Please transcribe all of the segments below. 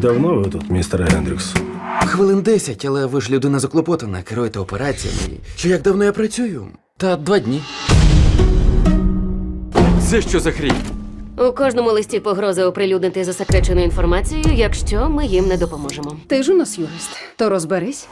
Давно ви тут, містер Гендрікс? Хвилин 10, але ви ж людина заклопотана, керуєте операціями. Чи як давно я працюю? Та два дні. Це що за хрінь? У кожному листі погроза оприлюднити засекречену інформацію, якщо ми їм не допоможемо. Ти ж у нас юрист, то розберись.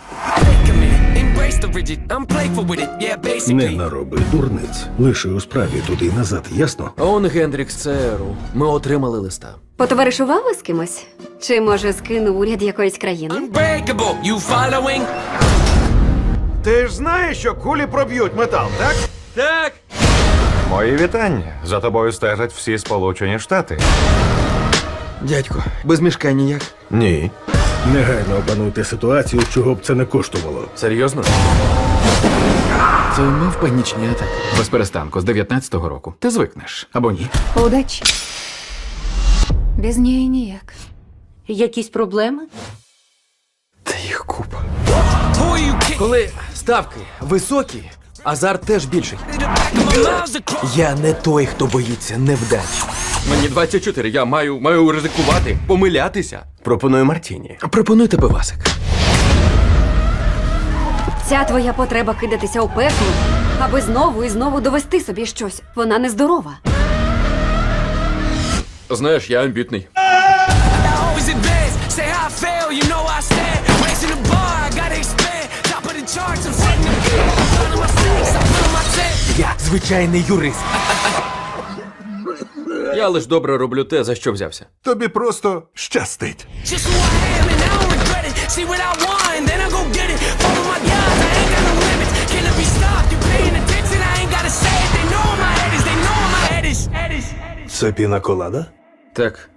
Не нароби дурниць. Лише у справі туди й назад, ясно? Он Гендрікс, це Еру. Ми отримали листа. Потоваришував з кимось? Чи може скинув уряд якоїсь країни? Unbreakable, you following? Ти ж знаєш, що кулі проб'ють метал, так? Так! Мої вітання. За тобою стежать всі Сполучені Штати. Дядько, без мішка ніяк. Ні. Негайно опануйте ситуацію, чого б це не коштувало. Серйозно? Це мав панічні атаки. Без перестанку з 19-го року. Ти звикнеш або ні. Удачі. Без неї ніяк. Якісь проблеми? Та їх купа. Коли ставки високі, азарт теж більший. Я не той, хто боїться невдач. Мені 24, я маю, маю ризикувати, помилятися. Пропоную Мартіні. Пропонуйте пивасик. Ця твоя потреба кидатися у пекло, аби знову і знову довести собі щось. Вона нездорова. Знаєш, я амбітний. Я звичайний юрист. Я лиш добре роблю те, за що взявся. Тобі просто щастить. Just who I am, and I don't regret it. See what I want, then I Це піна колада? Так,